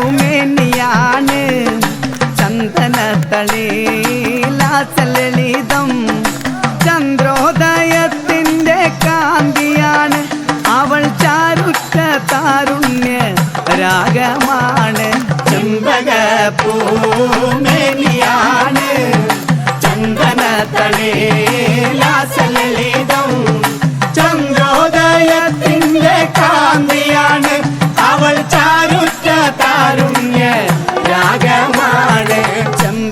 ചെമ്പകപ്പൂമേനിയാണ് ചന്ദനത്തളിലാസലളിതം ചന്ദ്രോദയത്തിന്റെ കാന്തിയാണ് അവൾ ചാരുറ്റ താരുണ്യ രാഗമാണ്. ചെമ്പകപ്പൂമേനിയാണ് ചന്ദനത്തളിലാസലളിതം ചന്ദ്രോദയത്തിന്റെ കാന്തിയാണ്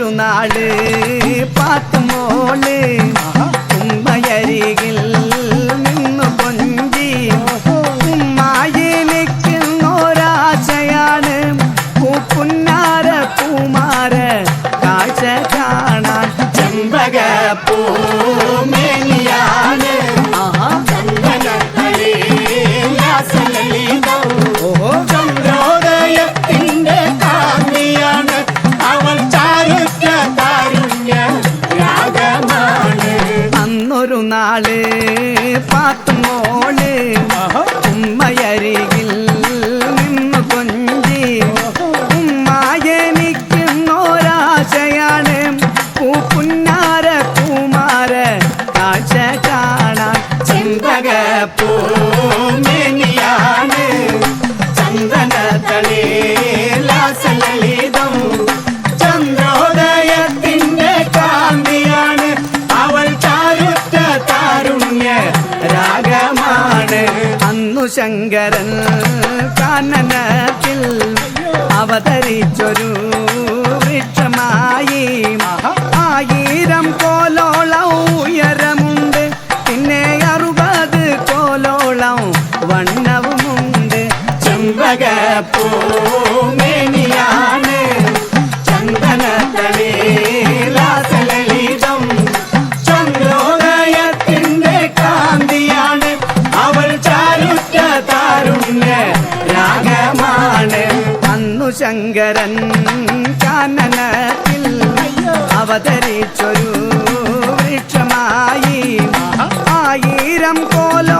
അന്നൊരു നാട് പാത്തുമോൾ ഉമ്മയരികിൽ നിന്നു കൊഞ്ചി ഉമ്മായിലിക്കുന്നൊരാശയാണ് പൂപ്പുന്നാര പൂമാര കാഴ്ച കാണാൻ. ചെമ്പക പൂമേനിയാണ് അന്നൊരു നാൾ പാത്തുമോൾ ഉമ്മയരികിൽ നിന്ന് കൊഞ്ചി. ഉമ്മായെനിക്കുന്നൊരാശയാണ് പൂപ്പുന്നാര പൂമാര കാഴ്ച കാണാൻ. ചിന്തക പൂമേനിയാണ് ശങ്കരൻ കാനനത്തിൽ അവതരിച്ചൊരു രാഗമാണ്. അന്നു ശങ്കരൻ കാനനത്തിൽ അവതരിച്ചൊരു വൃക്ഷമായി. ആയിരം കോലോ